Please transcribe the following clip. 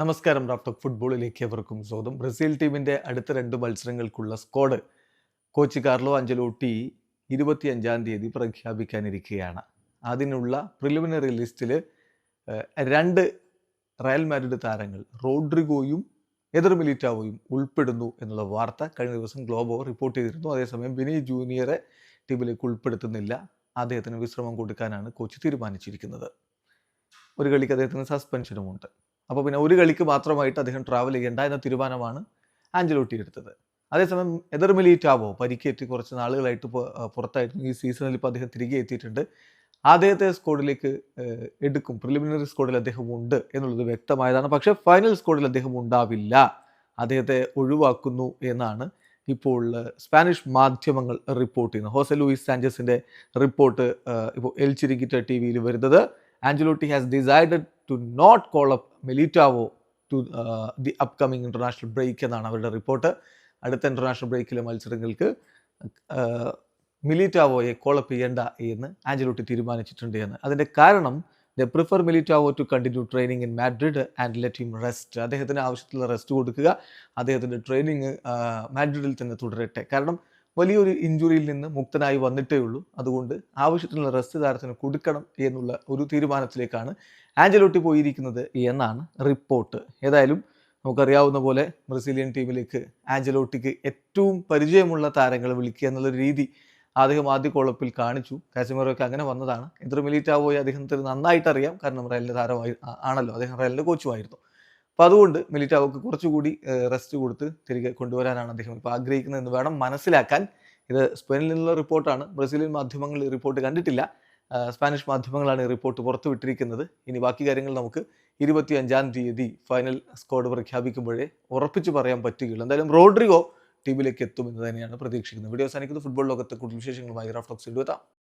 നമസ്കാരം ഡോക്ടർ. ഫുട്ബോളിലേക്ക് എവർക്കും സ്വാഗതം. ബ്രസീൽ ടീമിന്റെ അടുത്ത രണ്ട് മത്സരങ്ങൾക്കുള്ള സ്ക്വാഡ് കോച്ച് കാർലോ അഞ്ചലോട്ടി ഇരുപത്തി അഞ്ചാം തീയതി പ്രഖ്യാപിക്കാനിരിക്കുകയാണ്. അതിനുള്ള പ്രിലിമിനറി ലിസ്റ്റിൽ രണ്ട് റയൽ മാഡ്രിഡ് താരങ്ങൾ റോഡ്രിഗോയും എതിർ മിലിറ്റാവോയും ഉൾപ്പെടുന്നു എന്നുള്ള വാർത്ത കഴിഞ്ഞ ദിവസം ഗ്ലോബോ റിപ്പോർട്ട് ചെയ്തിരുന്നു. അതേസമയം വിനയ് ജൂനിയറെ ടീമിലേക്ക് ഉൾപ്പെടുത്തുന്നില്ല. അദ്ദേഹത്തിന് വിശ്രമം കൊടുക്കാനാണ് കോച്ച് തീരുമാനിച്ചിരിക്കുന്നത്. ഒരു കളിക്ക് അദ്ദേഹത്തിന് സസ്പെൻഷനുമുണ്ട് അപ്പോൾ പിന്നെ ഒരു കളിക്ക് മാത്രമായിട്ട് അദ്ദേഹം ട്രാവൽ ചെയ്യേണ്ട എന്ന തീരുമാനമാണ് ആഞ്ചലോട്ടി എടുത്തത്. അതേസമയം എതിർ മിലിറ്റാവോ പരിക്കേറ്റി കുറച്ച് നാളുകളായിട്ട് പുറത്തായിരുന്നു. ഈ സീസണിൽ ഇപ്പോൾ അദ്ദേഹം തിരികെ എത്തിയിട്ടുണ്ട്. അദ്ദേഹത്തെ സ്ക്വാഡിലേക്ക് എടുക്കും. പ്രിലിമിനറി സ്ക്വാഡിൽ അദ്ദേഹം ഉണ്ട് എന്നുള്ളത് വ്യക്തമായതാണ്. പക്ഷേ ഫൈനൽ സ്ക്വാഡിൽ അദ്ദേഹം ഉണ്ടാവില്ല അദ്ദേഹത്തെ ഒഴിവാക്കുന്നു എന്നാണ് ഇപ്പോൾ സ്പാനിഷ് മാധ്യമങ്ങൾ റിപ്പോർട്ട് ചെയ്യുന്നത്. ഹോസെ ലൂയിസ് സാഞ്ചസിന്റെ റിപ്പോർട്ട് ഇപ്പോൾ എൽ ചിരിക്കിറ്റ ടി വിയിൽ വരുന്നത്. Ancelotti has decided to not call up Militao to the upcoming international break എന്നാണ് അവരുടെ റിപ്പോർട്ട് അടുത്ത ഇന്റർനാഷണൽ ബ്രേക്കിലെ മത്സരങ്ങൾക്ക് മിലിറ്റാവോയെ കോളപ്പ് ചെയ്യേണ്ട എന്ന് ആഞ്ചലോട്ടി തീരുമാനിച്ചിട്ടുണ്ട് എന്ന്. അതിന്റെ കാരണം they prefer Militao to continue training in Madrid and let him rest അദ്ദേഹത്തിന് ആവശ്യത്തിലുള്ള റെസ്റ്റ് കൊടുക്കുക. അദ്ദേഹത്തിന്റെ ട്രെയിനിങ് മാഡ്രിഡിൽ തന്നെ തുടരട്ടെ. കാരണം വലിയൊരു ഇഞ്ചുറിയിൽ നിന്ന് മുക്തനായി വന്നിട്ടേ ഉള്ളൂ അതുകൊണ്ട് ആവശ്യത്തിനുള്ള റെസ്റ്റ് താരത്തിന് കൊടുക്കണം എന്നുള്ള ഒരു തീരുമാനത്തിലേക്കാണ് ആഞ്ചലോട്ടി പോയിരിക്കുന്നത് എന്നാണ് റിപ്പോർട്ട്. ഏതായാലും നമുക്കറിയാവുന്ന പോലെ ബ്രസീലിയൻ ടീമിലേക്ക് ആഞ്ചലോട്ടിക്ക് ഏറ്റവും പരിചയമുള്ള താരങ്ങളെ വിളിക്കുക എന്നുള്ള രീതി അദ്ദേഹം ആദ്യ കോളപ്പിൽ കാണിച്ചു. കാശ്മീറൊക്കെ അങ്ങനെ വന്നതാണ്. എത്ര മിലിറ്റാവോയി അദ്ദേഹത്തിന് നന്നായിട്ട് അറിയാം കാരണം റയലിന്റെ താരമായി ആണല്ലോ. അദ്ദേഹം റയലിന്റെ കോച്ചുമായിരുന്നു അപ്പോൾ അതുകൊണ്ട് മിലിറ്റാവോക്ക് കുറച്ചുകൂടി റെസ്റ്റ് കൊടുത്ത് തിരികെ കൊണ്ടുവരാനാണ് അദ്ദേഹം ഇപ്പൊ ആഗ്രഹിക്കുന്നത് എന്ന് വേണം മനസ്സിലാക്കാൻ. ഇത് സ്പെയിനിൽ നിന്നുള്ള റിപ്പോർട്ടാണ്. ബ്രസീലിയൻ മാധ്യമങ്ങൾ റിപ്പോർട്ട് കണ്ടിട്ടില്ല. സ്പാനിഷ് മാധ്യമങ്ങളാണ് ഈ റിപ്പോർട്ട് പുറത്തുവിട്ടിരിക്കുന്നത് ഇനി ബാക്കി കാര്യങ്ങൾ നമുക്ക് ഇരുപത്തി അഞ്ചാം തീയതി ഫൈനൽ സ്ക്വാഡ് പ്രഖ്യാപിക്കുമ്പോഴേ ഉറപ്പിച്ച് പറയാൻ പറ്റുകയുള്ളൂ. എന്തായാലും റോഡ്രിഗോ ടീമിലേക്ക് എത്തുമെന്ന് തന്നെയാണ് പ്രതീക്ഷിക്കുന്നത്. വീഡിയോ സാധിക്കുന്നത് ഫുട്ബോൾ ലോകത്തെ കൂടുതൽ വിശേഷങ്ങളുമായി റാഫ്റ്റോക്സ് എത്താം